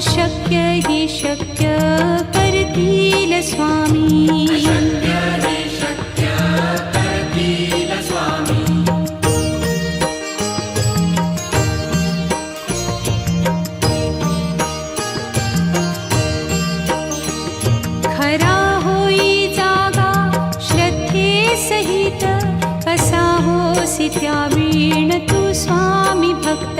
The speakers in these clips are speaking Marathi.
शक्य हि शक्य स्वामी। खरा हो जागा श्रद्धे सहित कसा होसि त्यावीण तु स्वामी भक्त।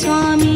स्वामी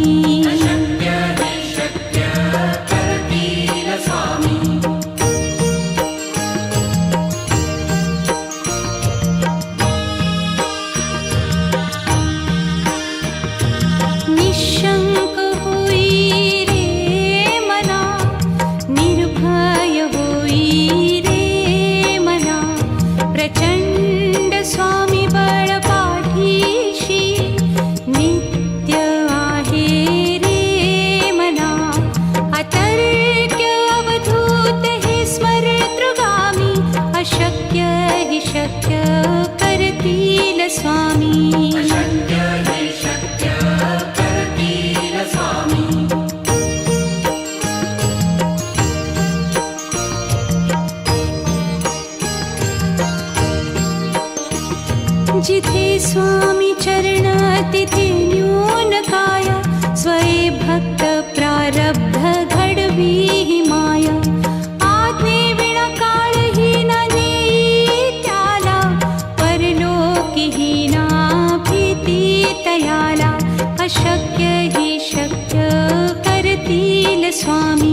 जिथे स्वामी चरण तिथे न्यून काया स्वये भक्त प्रारब्ध घडवी हि माया. आज्ञे विणा काळही न त्याला परलोकही ना भीती तयाला अशक्य ही शक्य करतील स्वामी.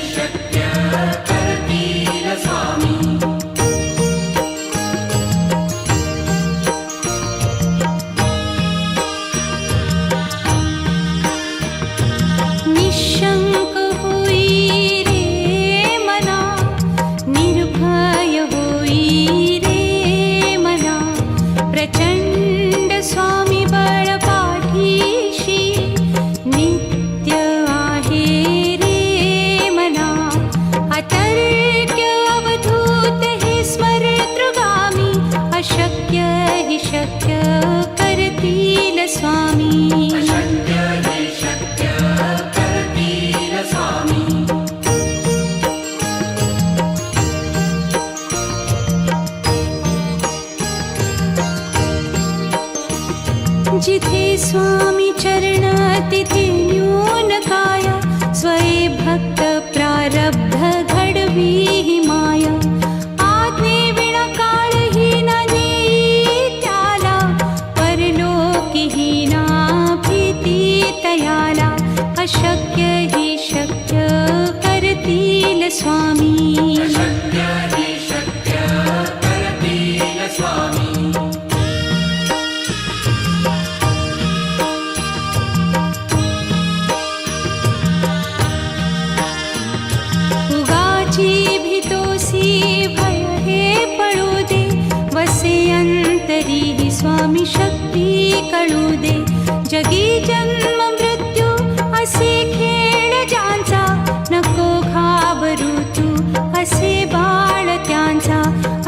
हृदयाला अशक्य ही शक्य करतील स्वामी.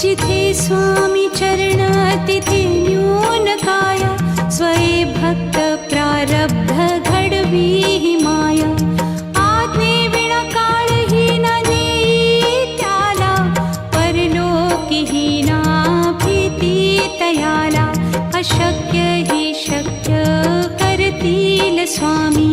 जिथे स्वामी चरण तिथे न्यून काय स्वये भक्त प्रारब्ध घडवी माया। आज्ञे विणा काळही न नेई त्याला ना अशक्य हि शक्य करतील स्वामी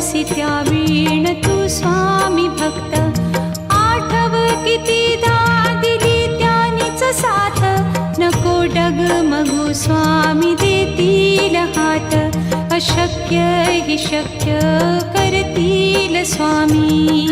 होसी त्या वीण तू स्वामी भक्त. आठव कितीदा दिली त्यानीच साथ. नको डगमगू स्वामी देतील हात. अशक्य हि शक्य करतील स्वामी.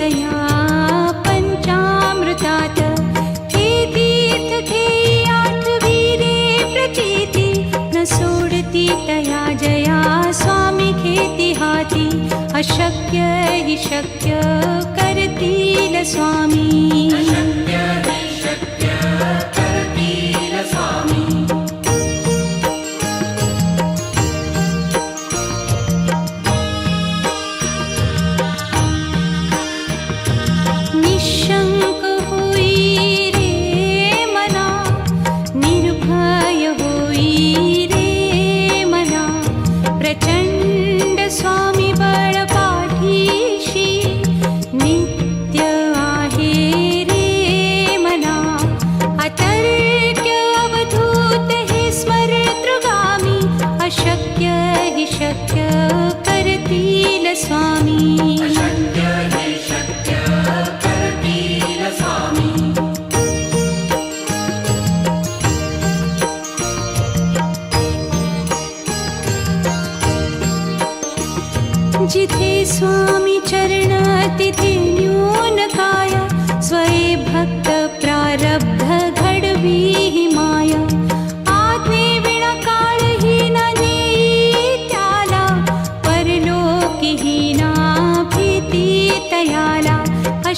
या पंचामृतात। हे तीर्थ घेई आठवी रे न सोडती तया जया स्वामी घेती हाती। अशक्य हि शक्य करतील स्वामी।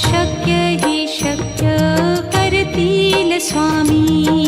शक्य करतील स्वामी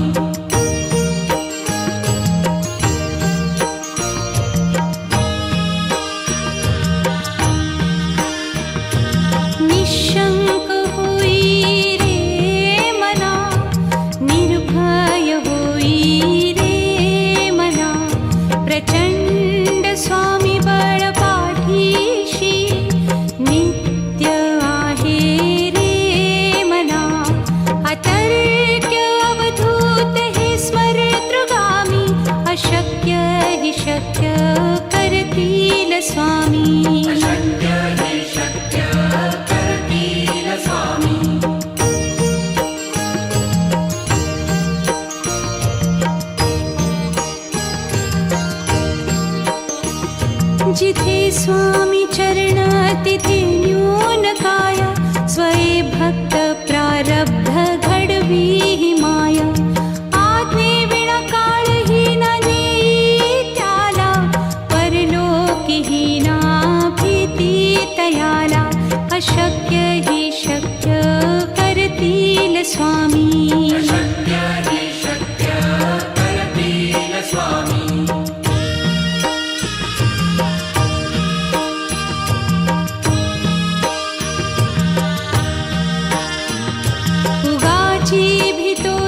जिते स्वामी चरणातिथिन्यूनकाय स्वये भक्त प्रारब्ध घडवीः माया। आत्मीणकालहीना नीत्याला परलोकिहीना प्रीति तयाला अशक्य हि शक्य करतील स्वामी।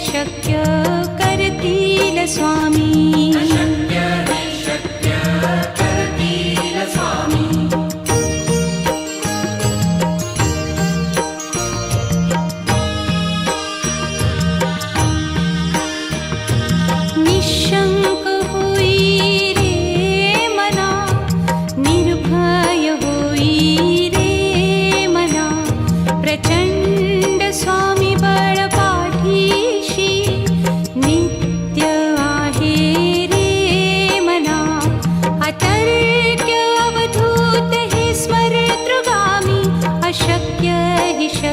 शक्य करतील स्वामी.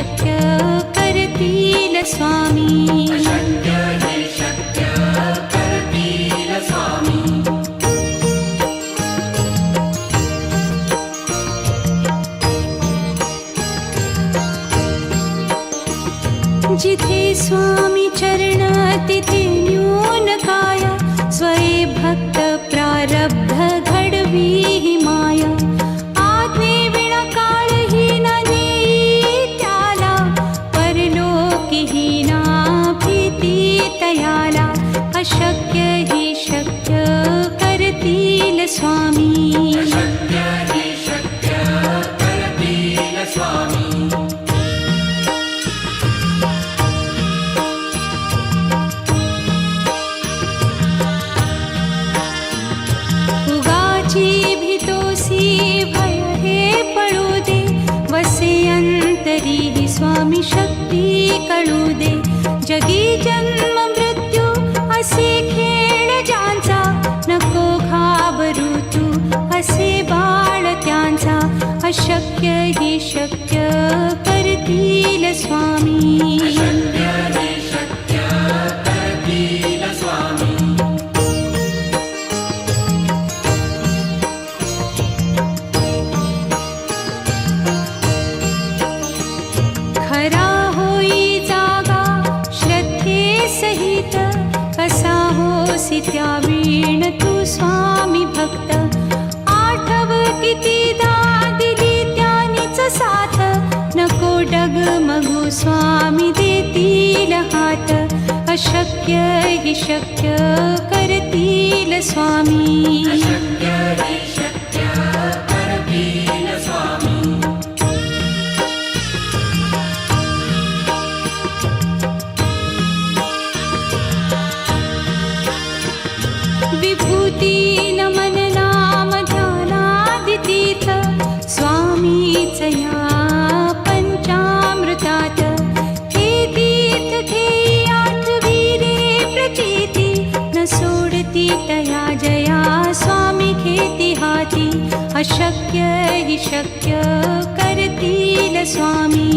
हि करतील स्वामी. विभूती नमन नाम ध्यानादितीर्थ स्वामीच या पंचामृतात हे तीर्थ घे न सोडती जया स्वामी घेती अशक्य हि शक्य करतील स्वामी।